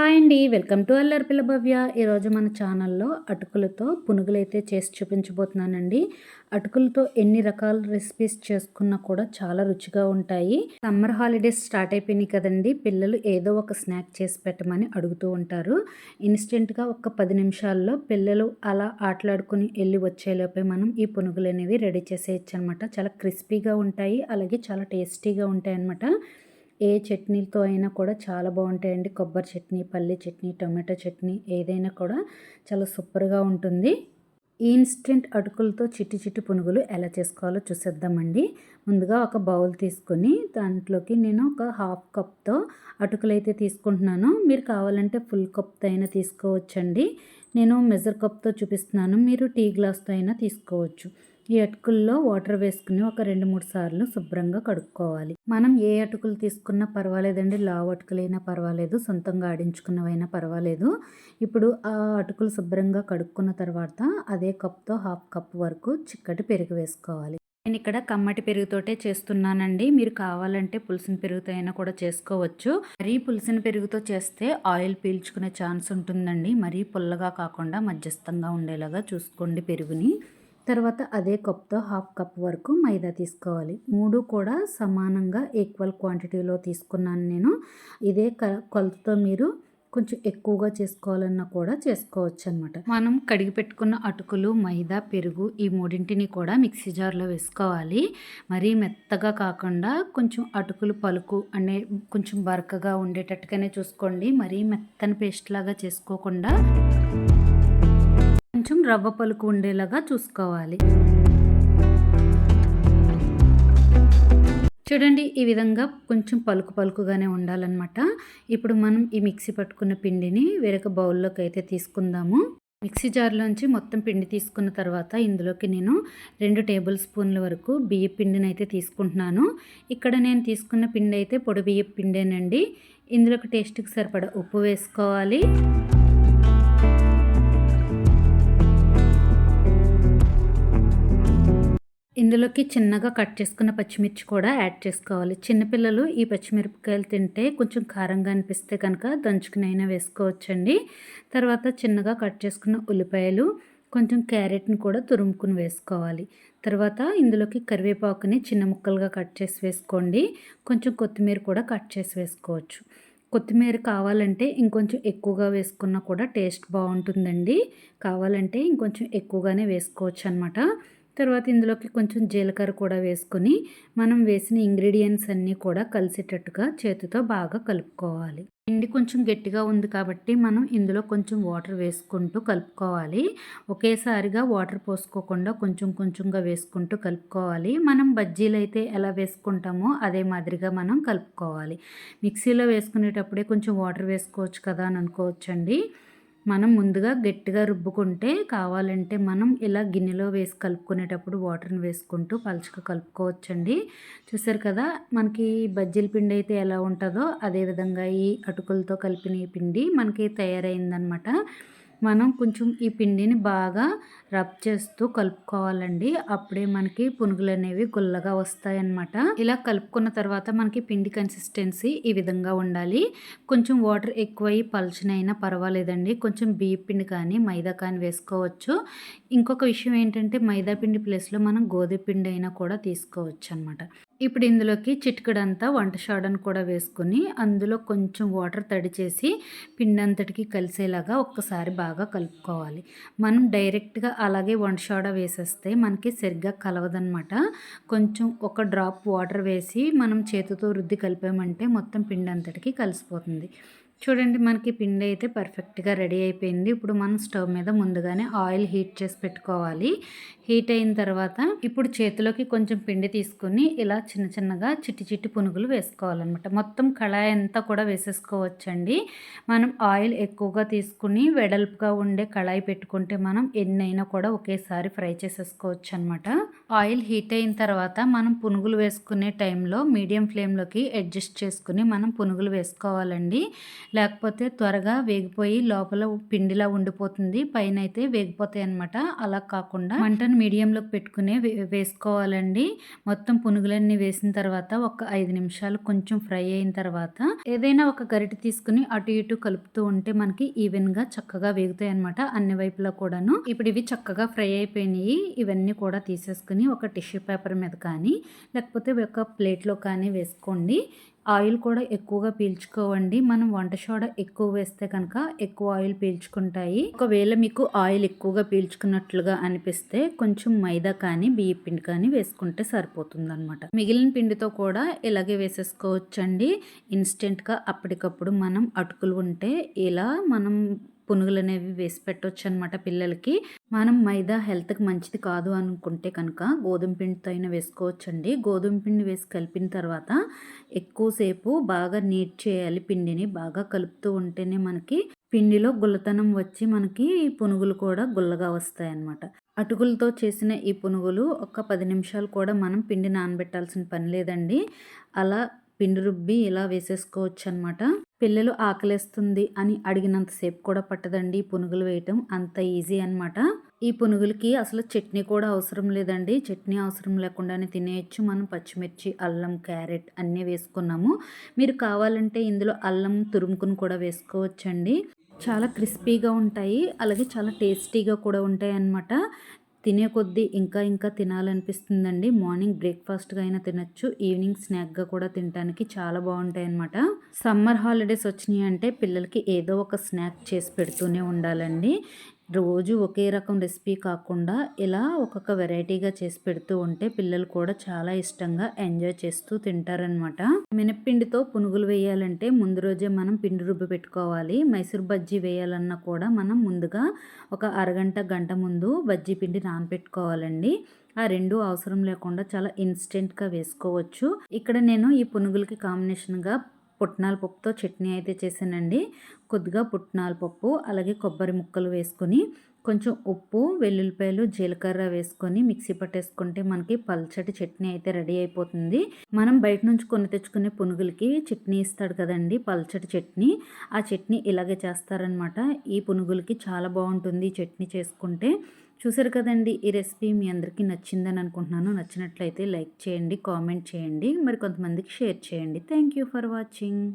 Hi అండి. Welcome to Allari పిల్ల భవ్య. ఈరోజు మన ఛానల్లో అటుకులతో పునుగులైతే చేసి చూపించబోతున్నానండి. అటుకులతో ఎన్ని రకాల రెసిపీస్ చేసుకున్నా కూడా చాలా రుచిగా ఉంటాయి. సమ్మర్ హాలిడేస్ స్టార్ట్ అయిపోయినాయి కదండి. పిల్లలు ఏదో ఒక స్నాక్ చేసి పెట్టమని అడుగుతూ ఉంటారు. ఇన్స్టెంట్గా ఒక పది నిమిషాల్లో పిల్లలు అలా ఆటలాడుకుని వెళ్ళి వచ్చేలోపే మనం ఈ పునుగులు అనేవి రెడీ చేసేయచ్చు అనమాట చాలా క్రిస్పీగా ఉంటాయి. అలాగే చాలా టేస్టీగా ఉంటాయి అనమాట ఏ చట్నీలతో అయినా కూడా చాలా బాగుంటాయండి. కొబ్బరి చట్నీ పల్లి చట్నీ టొమాటో చట్నీ ఏదైనా కూడా చాలా సూపర్గా ఉంటుంది. ఇన్స్టెంట్ అటుకులతో చిట్టి చిట్టి పునుగులు ఎలా చేసుకోవాలో చూసేద్దామండి. ముందుగా ఒక బౌల్ తీసుకొని దాంట్లోకి నేను ఒక హాఫ్ కప్తో అటుకులు అయితే తీసుకుంటున్నాను. మీరు కావాలంటే ఫుల్ కప్తో అయినా తీసుకోవచ్చండి. నేను మెజర్ కప్తో చూపిస్తున్నాను. మీరు టీ గ్లాస్తో అయినా తీసుకోవచ్చు. ఈ అటుకుల్లో వాటర్ వేసుకుని ఒక రెండు మూడు సార్లు శుభ్రంగా కడుక్కోవాలి. మనం ఏ అటుకులు తీసుకున్నా పర్వాలేదండి. లావు అటుకులైనా పర్వాలేదు. సొంతంగా ఆడించుకున్నవైనా పర్వాలేదు. ఇప్పుడు ఆ అటుకులు శుభ్రంగా కడుక్కున్న తర్వాత అదే కప్తో హాఫ్ కప్ వరకు చిక్కటి పెరుగు వేసుకోవాలి. నేను ఇక్కడ కమ్మటి పెరుగుతోటే చేస్తున్నానండి. మీరు కావాలంటే పులిసిన పెరుగుతో అయినా కూడా చేసుకోవచ్చు. మరీ పులిసిన పెరుగుతో చేస్తే ఆయిల్ పీల్చుకునే ఛాన్స్ ఉంటుందండి. మరీ పుల్లగా కాకుండా మధ్యస్థంగా ఉండేలాగా చూసుకోండి పెరుగుని. తర్వాత అదే కప్తో హాఫ్ కప్ వరకు మైదా తీసుకోవాలి. మూడు కూడా సమానంగా ఈక్వల్ క్వాంటిటీలో తీసుకున్నాను నేను. ఇదే కొలతతో మీరు కొంచెం ఎక్కువగా చేసుకోవాలన్నా కూడా చేసుకోవచ్చు అనమాట మనం కడిగి పెట్టుకున్న అటుకులు మైదా పెరుగు ఈ మూడింటిని కూడా మిక్సీ జార్లో వేసుకోవాలి. మరీ మెత్తగా కాకుండా కొంచెం అటుకులు పలుకు అనే కొంచెం బరకగా ఉండేటట్టుగానే చూసుకోండి. మరీ మెత్తని పేస్ట్ లాగా చేసుకోకుండా కొంచెం రవ్వ పలుకు ఉండేలాగా చూసుకోవాలి. చూడండి ఈ విధంగా కొంచెం పలుకు పలుకుగానే ఉండాలన్నమాట. ఇప్పుడు మనం ఈ మిక్సీ పట్టుకున్న పిండిని వేరొక బౌల్లోకి అయితే తీసుకుందాము. మిక్సీ జార్లోంచి మొత్తం పిండి తీసుకున్న తర్వాత ఇందులోకి నేను రెండు టేబుల్ స్పూన్ల వరకు బియ్య పిండిని అయితే తీసుకుంటున్నాను. ఇక్కడ నేను తీసుకున్న పిండి అయితే పొడి బియ్య పిండేనండి. ఇందులోకి టేస్ట్కి సరిపడా ఉప్పు వేసుకోవాలి. ఇందులోకి చిన్నగా కట్ చేసుకున్న పచ్చిమిర్చి కూడా యాడ్ చేసుకోవాలి. చిన్నపిల్లలు ఈ పచ్చిమిరపకాయలు తింటే కొంచెం కారంగా అనిపిస్తే కనుక దంచుకునైనా వేసుకోవచ్చండి. తర్వాత చిన్నగా కట్ చేసుకున్న ఉల్లిపాయలు కొంచెం క్యారెట్ని కూడా తురుముకుని వేసుకోవాలి. తర్వాత ఇందులోకి కరివేపాకుని చిన్న ముక్కలుగా కట్ చేసి వేసుకోండి. కొంచెం కొత్తిమీర కూడా కట్ చేసి వేసుకోవచ్చు. కొత్తిమీర కావాలంటే ఇంకొంచెం ఎక్కువగా వేసుకున్నా కూడా టేస్ట్ బాగుంటుందండి. కావాలంటే ఇంకొంచెం ఎక్కువగానే వేసుకోవచ్చు అనమాట తర్వాత ఇందులోకి కొంచెం జీలకర్ర కూడా వేసుకొని మనం వేసిన ఇంగ్రీడియంట్స్ అన్నీ కూడా కలిసేటట్టుగా చేతితో బాగా కలుపుకోవాలి. పిండి కొంచెం గట్టిగా ఉంది కాబట్టి మనం ఇందులో కొంచెం వాటర్ వేసుకుంటూ కలుపుకోవాలి. ఒకేసారిగా వాటర్ పోసుకోకుండా కొంచెం కొంచెంగా వేసుకుంటూ కలుపుకోవాలి. మనం బజ్జీలు అయితే ఎలా వేసుకుంటామో అదే మాదిరిగా మనం కలుపుకోవాలి. మిక్సీలో వేసుకునేటప్పుడే కొంచెం వాటర్ వేసుకోవచ్చు కదా అని అనుకోవచ్చండి. మనం ముందుగా గట్టిగా రుబ్బుకుంటే కావాలంటే మనం ఇలా గిన్నెలో వేసి కలుపుకునేటప్పుడు వాటర్ని వేసుకుంటూ పలుచగా కలుపుకోవచ్చండి. చూసారు కదా మనకి బజ్జీల పిండి అయితే ఎలా ఉంటుందో అదేవిధంగా ఈ అటుకులతో కలిపిన ఈ పిండి మనకి తయారైందనమాట. మనం కొంచెం ఈ పిండిని బాగా రబ్ చేస్తూ కలుపుకోవాలండి. అప్పుడే మనకి పునుగులు అనేవి గుల్లగా వస్తాయన్నమాట. ఇలా కలుపుకున్న తర్వాత మనకి పిండి కన్సిస్టెన్సీ ఈ విధంగా ఉండాలి. కొంచెం వాటర్ ఎక్కువై పలచనైనా పర్వాలేదండి. కొంచెం బియ్య పిండి కానీ మైదా కానీ వేసుకోవచ్చు. ఇంకొక విషయం ఏంటంటే మైదా పిండి ప్లేస్లో మనం గోధుమ పిండి అయినా కూడా తీసుకోవచ్చు అనమాట ఇప్పుడు ఇందులోకి చిటికడంతా వంట షాడను కూడా వేసుకొని అందులో కొంచెం వాటర్ తడి చేసి పిండి అంతటికి కలిసేలాగా ఒక్కసారి బాగా కలుపుకోవాలి. మనం డైరెక్ట్గా అలాగే వంట షాడ వేసేస్తే మనకి సరిగ్గా కలవదనమాట కొంచెం ఒక డ్రాప్ వాటర్ వేసి మనం చేతితో రుద్ది కలిపామంటే మొత్తం పిండి అంతటికి కలిసిపోతుంది. చూడండి మనకి పిండి అయితే పర్ఫెక్ట్గా రెడీ అయిపోయింది. ఇప్పుడు మనం స్టవ్ మీద ముందుగానే ఆయిల్ హీట్ చేసి పెట్టుకోవాలి. హీట్ అయిన తర్వాత ఇప్పుడు చేతిలోకి కొంచెం పిండి తీసుకొని ఇలా చిన్న చిన్నగా చిట్టి చిట్టి పునుగులు వేసుకోవాలన్నమాట. మొత్తం కళాయి అంతా కూడా వేసేసుకోవచ్చండి. మనం ఆయిల్ ఎక్కువగా తీసుకుని వెడల్పుగా ఉండే కళాయి పెట్టుకుంటే మనం ఎన్నైనా కూడా ఒకేసారి ఫ్రై చేసేసుకోవచ్చు అనమాట ఆయిల్ హీట్ అయిన తర్వాత మనం పునుగులు వేసుకునే టైంలో మీడియం ఫ్లేమ్లోకి అడ్జస్ట్ చేసుకుని మనం పునుగులు వేసుకోవాలండి. లేకపోతే త్వరగా వేగిపోయి లోపల పిండిలా ఉండిపోతుంది. పైన అయితే వేగిపోతాయి అనమాట అలా కాకుండా మంటను మీడియంలోకి పెట్టుకునే వేసుకోవాలండి. మొత్తం పునుగులన్నీ వేసిన తర్వాత ఒక ఐదు నిమిషాలు కొంచెం ఫ్రై అయిన తర్వాత ఏదైనా ఒక గరిటె తీసుకుని అటు ఇటు కలుపుతూ ఉంటే మనకి ఈవెన్గా చక్కగా వేగుతాయి అనమాట అన్ని వైపులా కూడాను. ఇప్పుడు ఇవి చక్కగా ఫ్రై అయిపోయినాయి. ఇవన్నీ కూడా తీసేసుకుని ఒక టిష్యూ పేపర్ మీద కానీ లేకపోతే ఒక ప్లేట్లో కానీ వేసుకోండి. ఆయిల్ కూడా ఎక్కువగా పీల్చుకోవండి. మనం వంట సోడా ఎక్కువ వేస్తే కనుక ఎక్కువ ఆయిల్ పీల్చుకుంటాయి. ఒకవేళ మీకు ఆయిల్ ఎక్కువగా పీల్చుకున్నట్లుగా అనిపిస్తే కొంచెం మైదా కానీ బియ్య పిండి కానీ వేసుకుంటే సరిపోతుంది అనమాట మిగిలిన పిండితో కూడా ఇలాగే వేసేసుకోవచ్చండి. ఇన్స్టెంట్గా అప్పటికప్పుడు మనం అటుకులు ఉంటే ఇలా మనం పునుగులు అనేవి వేసి పెట్టవచ్చు అనమాట పిల్లలకి. మనం మైదా హెల్త్కి మంచిది కాదు అనుకుంటే కనుక గోధుమ పిండితో అయినా వేసుకోవచ్చండి. గోధుమ పిండి వేసి కలిపిన తర్వాత ఎక్కువసేపు బాగా నీట్ చేయాలి పిండిని. బాగా కలుపుతూ ఉంటేనే మనకి పిండిలో గుల్లతనం వచ్చి మనకి పునుగులు కూడా గుల్లగా వస్తాయి అన్నమాట అటుకులతో చేసిన ఈ పునుగులు ఒక పది నిమిషాలు కూడా మనం పిండి నానబెట్టాల్సిన పని లేదండి. అలా పిండి రుబ్బి ఇలా వేసేసుకోవచ్చు అనమాట పిల్లలు ఆకలేస్తుంది అని అడిగినంతసేపు కూడా పట్టదండి పునుగులు వేయటం. అంత ఈజీ అనమాట ఈ పునుగులకి అసలు చట్నీ కూడా అవసరం లేదండి. చట్నీ అవసరం లేకుండానే తినేయచ్చు. మనం పచ్చిమిర్చి అల్లం క్యారెట్ అన్నీ వేసుకున్నాము. మీరు కావాలంటే ఇందులో అల్లం తురుముకుని కూడా వేసుకోవచ్చండి. చాలా క్రిస్పీగా ఉంటాయి. అలాగే చాలా టేస్టీగా కూడా ఉంటాయి అన్నమాట తినే కొద్దీ ఇంకా ఇంకా తినాలనిపిస్తుందండి. మార్నింగ్ బ్రేక్ఫాస్ట్గా అయినా తినచ్చు. ఈవినింగ్ స్నాక్గా కూడా తినడానికి చాలా బాగుంటాయి అనమాట సమ్మర్ హాలిడేస్ వచ్చినాయి అంటే పిల్లలకి ఏదో ఒక స్నాక్ చేసి పెడుతూనే ఉండాలండి. రోజు ఒకే రకం రెసిపీ కాకుండా ఇలా ఒక్కొక్క వెరైటీగా చేసి పెడుతూ ఉంటే పిల్లలు కూడా చాలా ఇష్టంగా ఎంజాయ్ చేస్తూ తింటారనమాట మినప్పిండితో పునుగులు వేయాలంటే ముందు రోజే మనం పిండి రుబ్బి పెట్టుకోవాలి. మైసూర్ బజ్జీ వేయాలన్నా కూడా మనం ముందుగా ఒక అరగంట గంట ముందు బజ్జీ పిండి నానబెట్టుకోవాలండి ఆ రెండు అవసరం లేకుండా చాలా ఇన్స్టెంట్గా వేసుకోవచ్చు. ఇక్కడ నేను ఈ పునుగులకి కాంబినేషన్గా పుట్నాల పప్పుతో చట్నీ అయితే చేశానండి. కొద్దిగా పుట్నాల పప్పు అలాగే కొబ్బరి ముక్కలు వేసుకొని కొంచెం ఉప్పు వెల్లుల్లిపాయలు జీలకర్ర వేసుకొని మిక్సీ పట్టేసుకుంటే మనకి పల్చటి చట్నీ అయితే రెడీ అయిపోతుంది. మనం బయట నుంచి కొని తెచ్చుకునే పునుగులకి చట్నీ ఇస్తాడు కదండి పల్చటి చట్నీ. ఆ చట్నీ ఇలాగే చేస్తారనమాట ఈ పునుగులకి చాలా బాగుంటుంది ఈ చట్నీ చేసుకుంటే. చూసారు కదండి ఈ రెసిపీ మీ అందరికీ నచ్చిందని అనుకుంటున్నాను. నచ్చినట్లయితే లైక్ చేయండి కామెంట్ చేయండి. మరి కొంతమందికి షేర్ చేయండి. Thank you for watching.